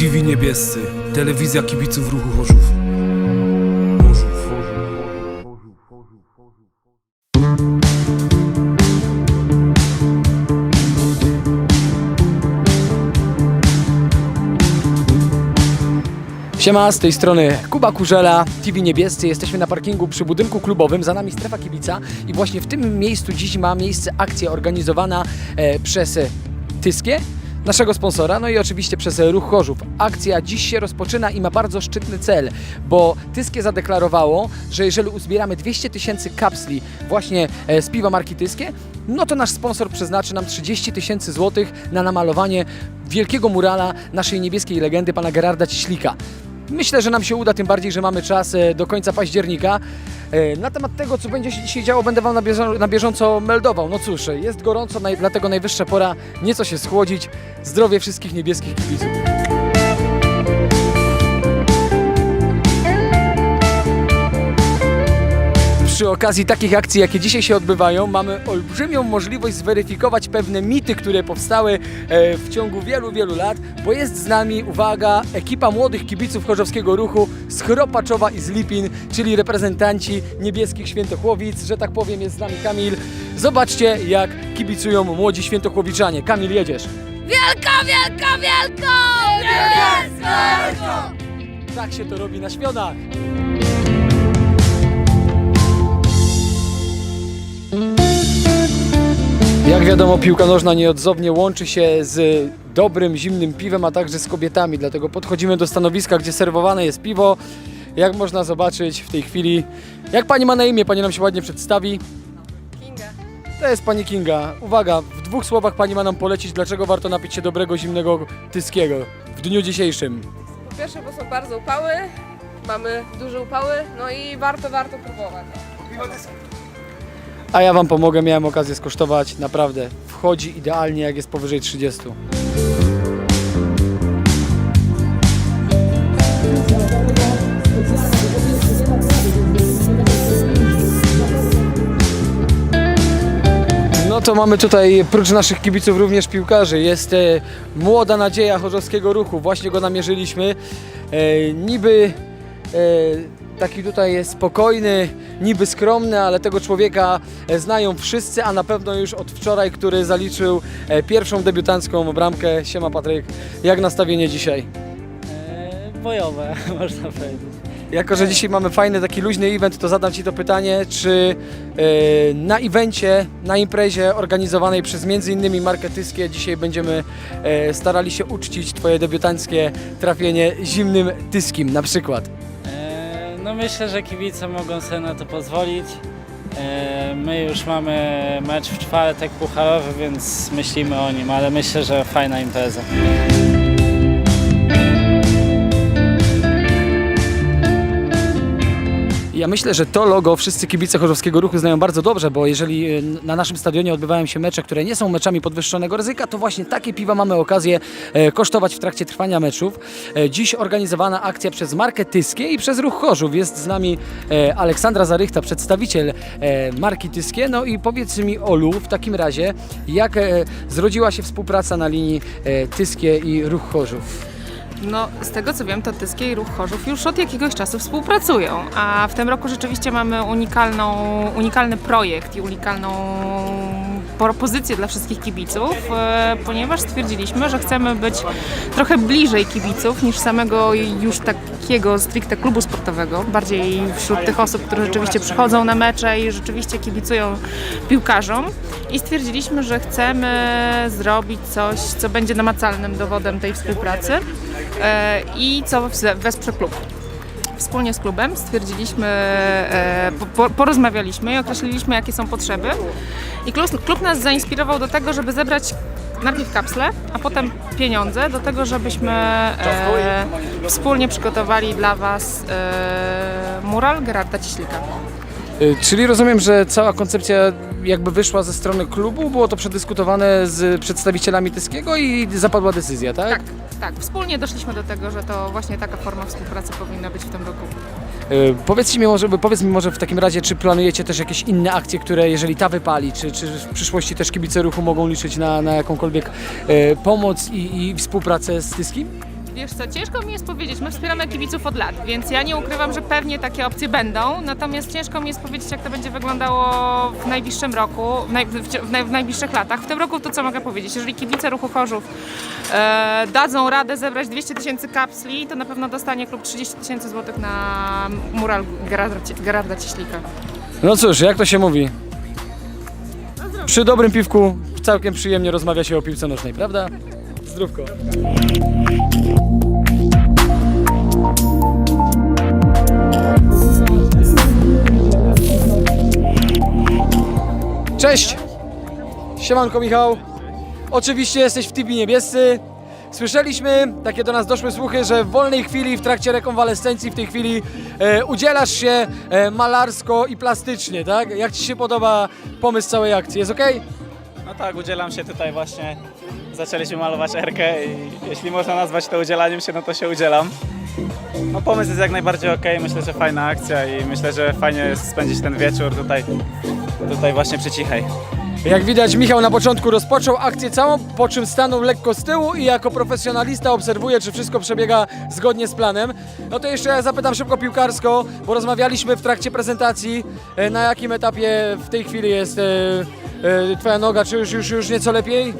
TV Niebiescy, telewizja kibiców ruchu Chorzów. Siema, z tej strony Kuba Kurzela, TV Niebiescy. Jesteśmy na parkingu przy budynku klubowym, za nami strefa kibica i właśnie w tym miejscu dziś ma miejsce akcja organizowana e, przez e, Tyskie, naszego sponsora, no i oczywiście przez Ruch Chorzów. Akcja dziś się rozpoczyna i ma bardzo szczytny cel, bo Tyskie zadeklarowało, że jeżeli uzbieramy 200 tysięcy kapsli właśnie e, z piwa marki Tyskie, no to nasz sponsor przeznaczy nam 30 tysięcy złotych na namalowanie wielkiego murala naszej niebieskiej legendy, pana Gerarda Ciślika. Myślę, że nam się uda, tym bardziej, że mamy czas e, do końca października. E, Na temat tego, co będzie się dzisiaj działo, będę Wam na na bieżąco meldował. No cóż, e, jest gorąco, naj- dlatego najwyższa pora nieco się schłodzić. Zdrowie wszystkich niebieskich kibiców. Przy okazji takich akcji, jakie dzisiaj się odbywają, mamy olbrzymią możliwość zweryfikować pewne mity, które powstały e, w ciągu wielu, wielu lat, bo jest z nami, uwaga, ekipa młodych kibiców chorzowskiego ruchu z Chropaczowa i z Lipin, czyli reprezentanci niebieskich Świętochłowic, że tak powiem, jest z nami Kamil. Zobaczcie, jak kibicują młodzi Świętochłowiczanie. Kamil, jedziesz. Wielka, wielka, wielka! Niebieska! Tak się to robi na świątach. Jak wiadomo, piłka nożna nieodzownie łączy się z dobrym, zimnym piwem, a także z kobietami. Dlatego podchodzimy do stanowiska, gdzie serwowane jest piwo. Jak można zobaczyć w tej chwili, jak pani ma na imię, pani nam się ładnie przedstawi. Kinga. To jest pani Kinga. Uwaga, w dwóch słowach pani ma nam polecić, dlaczego warto napić się dobrego, zimnego tyskiego w dniu dzisiejszym. Po pierwsze, bo są bardzo upały, mamy duże upały, no i warto, warto próbować. A ja Wam pomogę, miałem okazję skosztować. Naprawdę, wchodzi idealnie, jak jest powyżej 30. No to mamy tutaj, prócz naszych kibiców, również piłkarzy. Jest e, młoda nadzieja chorzowskiego ruchu, właśnie go namierzyliśmy. E, niby e, taki tutaj jest spokojny, niby skromny, ale tego człowieka e, znają wszyscy, a na pewno już od wczoraj, który zaliczył e, pierwszą debiutancką bramkę. Siema Patryk, jak nastawienie dzisiaj? E, bojowe, można powiedzieć. Jako, że dzisiaj mamy fajny taki luźny event, to zadam Ci to pytanie, czy e, na evencie, na imprezie organizowanej przez m.in. markę Tyskie dzisiaj będziemy e, starali się uczcić Twoje debiutanckie trafienie zimnym Tyskim na przykład. No myślę, że kibice mogą sobie na to pozwolić. E, my już mamy mecz w czwartek pucharowy, więc myślimy o nim, ale myślę, że fajna impreza. Ja myślę, że to logo wszyscy kibice chorzowskiego ruchu znają bardzo dobrze, bo jeżeli e, na naszym stadionie odbywają się mecze, które nie są meczami podwyższonego ryzyka, to właśnie takie piwa mamy okazję e, kosztować w trakcie trwania meczów. E, Dziś organizowana akcja przez markę Tyskie i przez Ruch Chorzów. Jest z nami Aleksandra Zarychta, przedstawiciel marki Tyskie. No i powiedz mi Olu, w takim razie, jak zrodziła się współpraca na linii Tyskie i Ruch Chorzów? No, z tego co wiem, to Tyskie i Ruch Chorzów już od jakiegoś czasu współpracują, a w tym roku rzeczywiście mamy unikalną, unikalny projekt i unikalną propozycję dla wszystkich kibiców, e, ponieważ stwierdziliśmy, że chcemy być trochę bliżej kibiców niż samego już takiego stricte klubu sportowego, bardziej wśród tych osób, które rzeczywiście przychodzą na mecze i rzeczywiście kibicują piłkarzom i stwierdziliśmy, że chcemy zrobić coś, co będzie namacalnym dowodem tej współpracy e, i co wesprze klub. Wspólnie z klubem stwierdziliśmy, e, po- po, porozmawialiśmy i określiliśmy, jakie są potrzeby. I klub, klub nas zainspirował do tego, żeby zebrać najpierw kapsle, a potem pieniądze do tego, żebyśmy e, wspólnie przygotowali dla Was e, mural Gerarda Ciślika. Y, Czyli rozumiem, że cała koncepcja jakby wyszła ze strony klubu, było to przedyskutowane z przedstawicielami Tyskiego i zapadła decyzja, tak? Tak, tak. Wspólnie doszliśmy do tego, że to właśnie taka forma współpracy powinna być w tym roku. Y, Powiedz mi, może, powiedz mi może w takim razie, czy planujecie też jakieś inne akcje, które jeżeli ta wypali, czy, czy w przyszłości też kibice ruchu mogą liczyć na, na jakąkolwiek y, pomoc i, i współpracę z Tyskim? Wiesz co, ciężko mi jest powiedzieć, my wspieramy kibiców od lat, więc ja nie ukrywam, że pewnie takie opcje będą, natomiast ciężko mi jest powiedzieć, jak to będzie wyglądało w najbliższym roku, w, naj, w, w, naj, w najbliższych latach. W tym roku to co mogę powiedzieć, jeżeli kibice ruchu Chorzów e, dadzą radę zebrać 200 tysięcy kapsli, to na pewno dostanie klub 30 tysięcy złotych na mural Gerarda, Gerarda Cieślika. No cóż, jak to się mówi? Przy dobrym piwku całkiem przyjemnie rozmawia się o piłce nożnej, prawda? Zdrówko. Cześć! Siemanko Michał. Oczywiście jesteś w TV Niebiescy. Słyszeliśmy, takie do nas doszły słuchy, że w wolnej chwili, w trakcie rekonwalescencji w tej chwili e, udzielasz się e, malarsko i plastycznie, tak? Jak Ci się podoba pomysł całej akcji? Jest ok? No tak, udzielam się tutaj właśnie. Zaczęliśmy malować Erkę i jeśli można nazwać to udzielaniem się, no to się udzielam. No pomysł jest jak najbardziej ok, myślę, że fajna akcja i myślę, że fajnie jest spędzić ten wieczór tutaj, tutaj właśnie przy Cichej. Jak widać, Michał na początku rozpoczął akcję całą, po czym stanął lekko z tyłu i jako profesjonalista obserwuje, czy wszystko przebiega zgodnie z planem. No to jeszcze zapytam szybko piłkarsko, bo rozmawialiśmy w trakcie prezentacji, e, na jakim etapie w tej chwili jest e, e, Twoja noga, czy już, już, już nieco lepiej?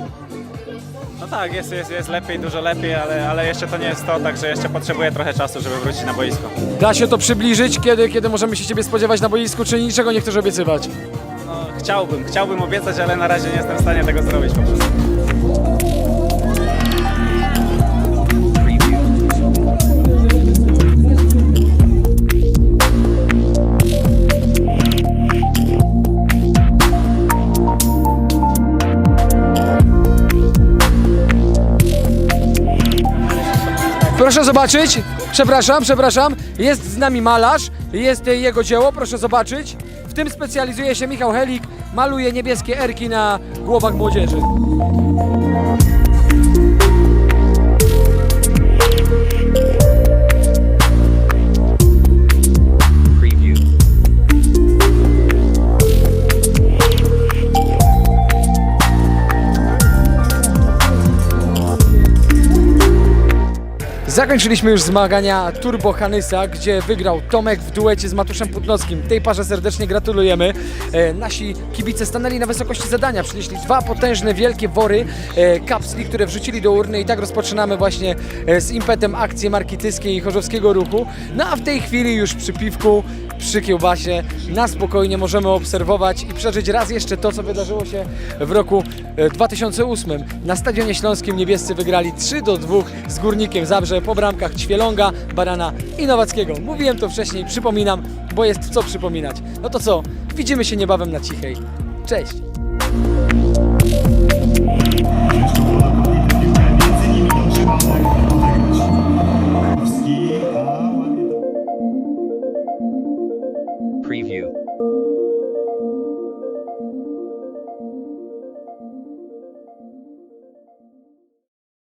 No tak, jest, jest, jest lepiej, dużo lepiej, ale, ale jeszcze to nie jest to, także jeszcze potrzebuję trochę czasu, żeby wrócić na boisko. Da się to przybliżyć, kiedy, kiedy możemy się Ciebie spodziewać na boisku, czy niczego nie chcesz obiecywać? No chciałbym, chciałbym obiecać, ale na razie nie jestem w stanie tego zrobić po prostu. Proszę zobaczyć, przepraszam, przepraszam, jest z nami malarz, jest jego dzieło, proszę zobaczyć. W tym specjalizuje się Michał Helik, maluje niebieskie erki na głowach młodzieży. Zakończyliśmy już zmagania Turbo Hanysa, gdzie wygrał Tomek w duecie z Matuszem Putnowskim. Tej parze serdecznie gratulujemy. E, nasi kibice stanęli na wysokości zadania. Przynieśli dwa potężne, wielkie wory e, kapsli, które wrzucili do urny i tak rozpoczynamy właśnie e, z impetem akcję marki Tyskiej i Chorzowskiego Ruchu. No a w tej chwili już przy piwku, przy kiełbasie, na spokojnie możemy obserwować i przeżyć raz jeszcze to, co wydarzyło się w roku e, 2008. Na Stadionie Śląskim niebiescy wygrali 3 do 2 z Górnikiem Zabrze po bramkach Ćwielonga, Barana i Nowackiego. Mówiłem to wcześniej, przypominam, bo jest co przypominać. No to co, widzimy się niebawem na Cichej. Cześć!